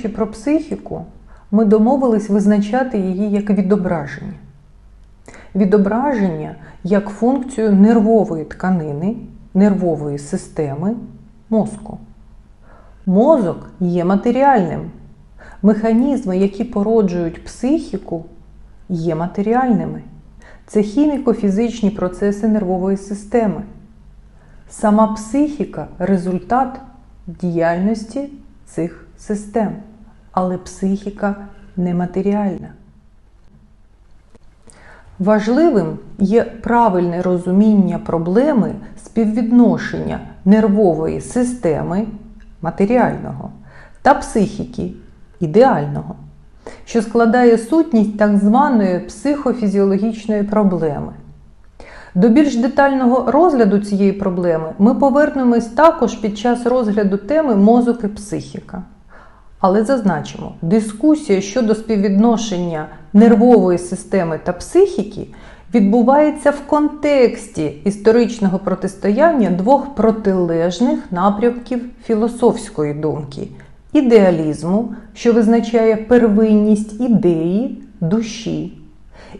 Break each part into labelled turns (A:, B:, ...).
A: Говорячи про психіку, ми домовились визначати її як відображення. Відображення як функцію нервової тканини, нервової системи мозку. Мозок є матеріальним. Механізми, які породжують психіку, є матеріальними. Це хіміко-фізичні процеси нервової системи. Сама психіка результат діяльності цих систем, але психіка нематеріальна. Важливим є правильне розуміння проблеми співвідношення нервової системи матеріального та психіки ідеального, що складає сутність так званої психофізіологічної проблеми. До більш детального розгляду цієї проблеми ми повернемось також під час розгляду теми мозок і психіка. Але зазначимо, дискусія щодо співвідношення нервової системи та психіки відбувається в контексті історичного протистояння двох протилежних напрямків філософської думки ідеалізму, що визначає первинність ідеї душі,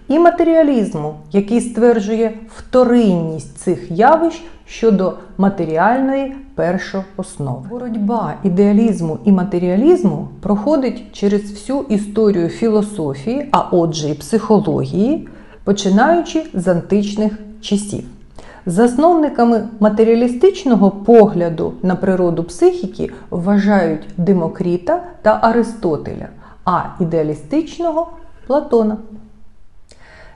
A: і матеріалізму, який стверджує вторинність цих явищ щодо матеріальної першооснови. Боротьба ідеалізму і матеріалізму проходить через всю історію філософії, а отже, і психології, починаючи з античних часів. Засновниками матеріалістичного погляду на природу психіки вважають Демокріта та Аристотеля, а ідеалістичного Платона.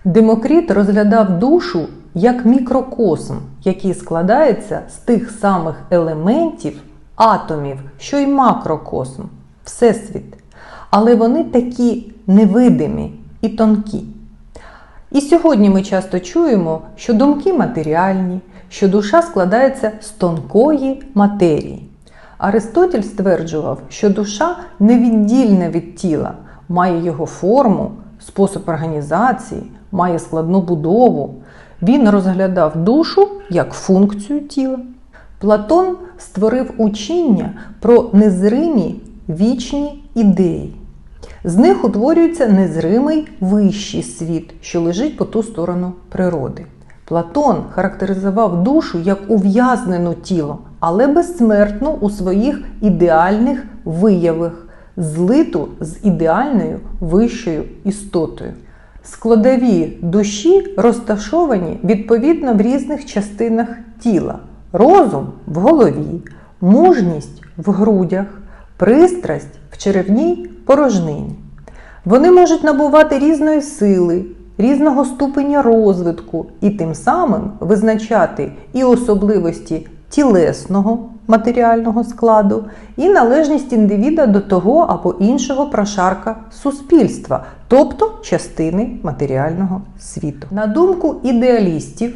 A: Демокріт розглядав душу як мікрокосм, який складається з тих самих елементів, атомів, що й макрокосм, Всесвіт. Але вони такі невидимі і тонкі. І сьогодні ми часто чуємо, що думки матеріальні, що душа складається з тонкої матерії. Аристотель стверджував, що душа невіддільна від тіла, має його форму, спосіб організації, має складну будову. Він розглядав душу як функцію тіла. Платон створив учіння про незримі вічні ідеї. З них утворюється незримий вищий світ, що лежить по ту сторону природи. Платон характеризував душу як ув'язнену тіло, але безсмертну у своїх ідеальних виявах, злиту з ідеальною вищою істотою. Складові душі розташовані відповідно в різних частинах тіла: розум в голові, мужність в грудях, пристрасть в черевній порожнині. Вони можуть набувати різної сили, різного ступеня розвитку і тим самим визначати і особливості тілесного матеріального складу, і належність індивіда до того або іншого прошарка суспільства, тобто частини матеріального світу. На думку ідеалістів,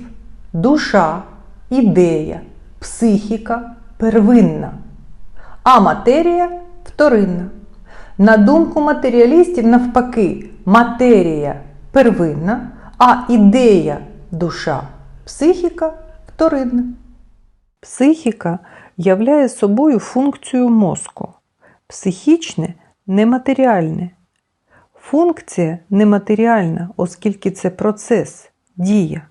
A: душа, ідея, психіка первинна, а матерія вторинна. На думку матеріалістів, навпаки, матерія первинна, а ідея, душа, психіка вторинна. Психіка являє собою функцію мозку. Психічне нематеріальне. Функція нематеріальна, оскільки це процес, дія.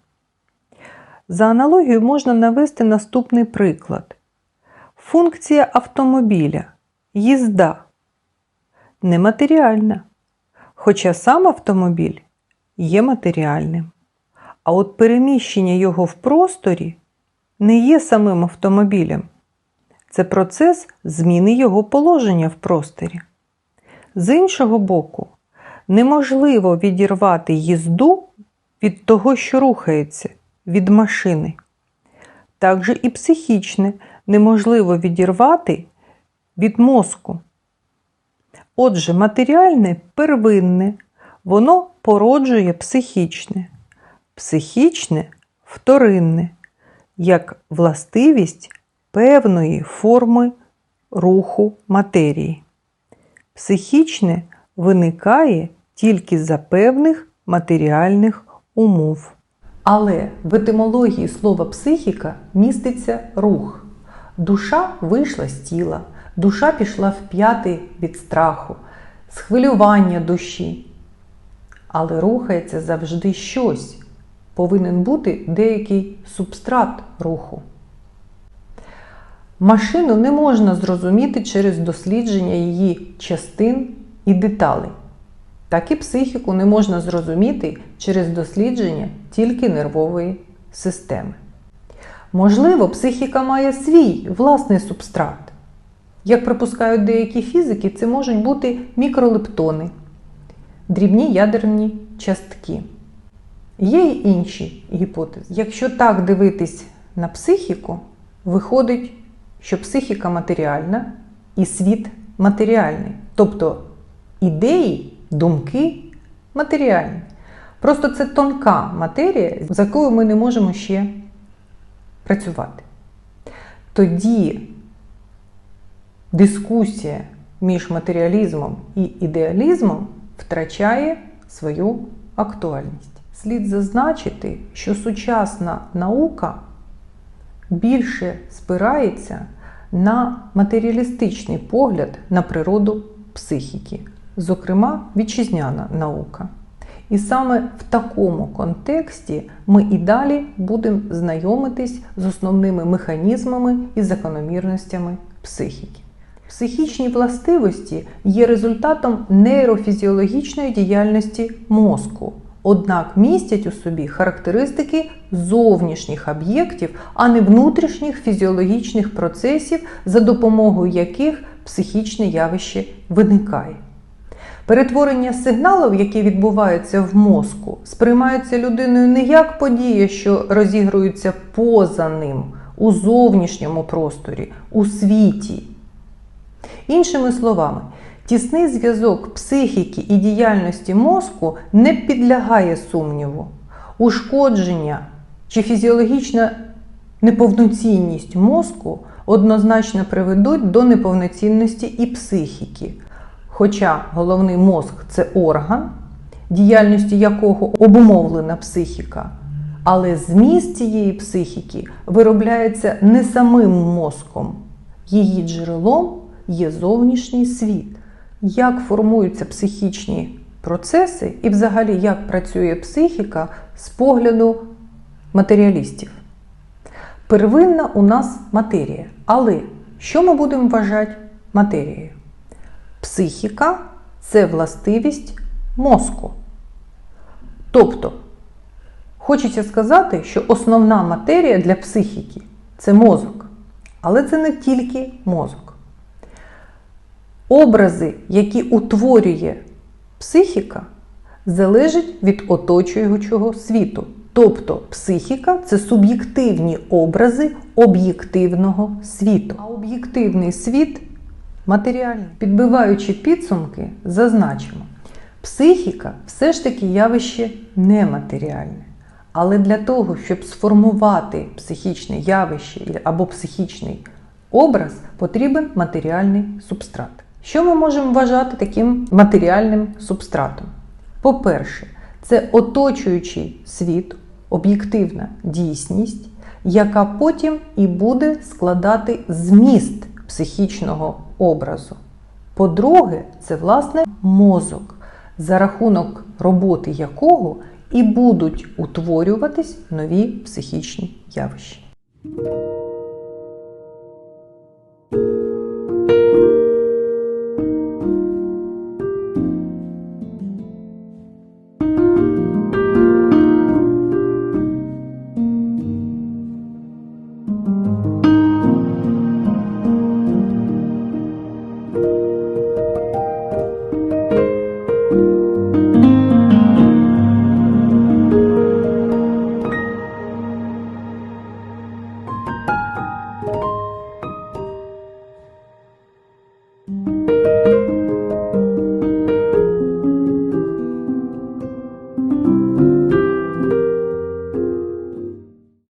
A: За аналогією можна навести наступний приклад. Функція автомобіля їзда нематеріальна. Хоча сам автомобіль є матеріальним. А от переміщення його в просторі не є самим автомобілем. Це процес зміни його положення в просторі. З іншого боку, неможливо відірвати їзду від того, що рухається, від машини. Так же і психічне неможливо відірвати від мозку. Отже, матеріальне первинне, Воно породжує психічне, психічне вторинне, як властивість певної форми руху матерії. Психічне виникає тільки за певних матеріальних умов. Але в етимології слова психіка міститься рух. Душа вийшла з тіла, душа пішла в п'яти від страху, схвилювання душі. Але рухається завжди щось. Повинен бути деякий субстрат руху. Машину не можна зрозуміти через дослідження її частин і деталей. Так і психіку не можна зрозуміти через дослідження тільки нервової системи. Можливо, психіка має свій власний субстрат. Як припускають деякі фізики, це можуть бути мікролептони, дрібні ядерні частки. Є й інші гіпотези. Якщо так дивитись на психіку, виходить, що психіка матеріальна і світ матеріальний. Тобто ідеї, думки матеріальні. Просто це тонка матерія, з якою ми не можемо ще працювати. Тоді дискусія між матеріалізмом і ідеалізмом втрачає свою актуальність. Слід зазначити, що сучасна наука більше спирається на матеріалістичний погляд на природу психіки, зокрема вітчизняна наука. І саме в такому контексті ми і далі будемо знайомитись з основними механізмами і закономірностями психіки. Психічні властивості є результатом нейрофізіологічної діяльності мозку, однак містять у собі характеристики зовнішніх об'єктів, а не внутрішніх фізіологічних процесів, за допомогою яких психічне явище виникає. Перетворення сигналів, які відбуваються в мозку, сприймаються людиною не як подія, що розігруються поза ним, у зовнішньому просторі, у світі. Іншими словами, тісний зв'язок психіки і діяльності мозку не підлягає сумніву. Ушкодження чи фізіологічна неповноцінність мозку однозначно приведуть до неповноцінності і психіки. Хоча головний мозк це орган, діяльністю якого обумовлена психіка, але зміст цієї психіки виробляється не самим мозком, її джерелом є зовнішній світ. Як формуються психічні процеси і, взагалі, як працює психіка з погляду матеріалістів? Первинна у нас матерія. Але що ми будемо вважати матерією? Психіка це властивість мозку. Тобто, хочеться сказати, що основна матерія для психіки це мозок. Але це не тільки мозок. Образи, які утворює психіка, залежать від оточуючого світу. Тобто психіка це суб'єктивні образи об'єктивного світу. А об'єктивний світ матеріальний. Підбиваючи підсумки, зазначимо, психіка все ж таки явище нематеріальне. Але для того, щоб сформувати психічне явище або психічний образ, потрібен матеріальний субстрат. Що ми можемо вважати таким матеріальним субстратом? По-перше, це оточуючий світ, об'єктивна дійсність, яка потім і буде складати зміст психічного образу. По-друге, це власне мозок, за рахунок роботи якого і будуть утворюватись нові психічні явища.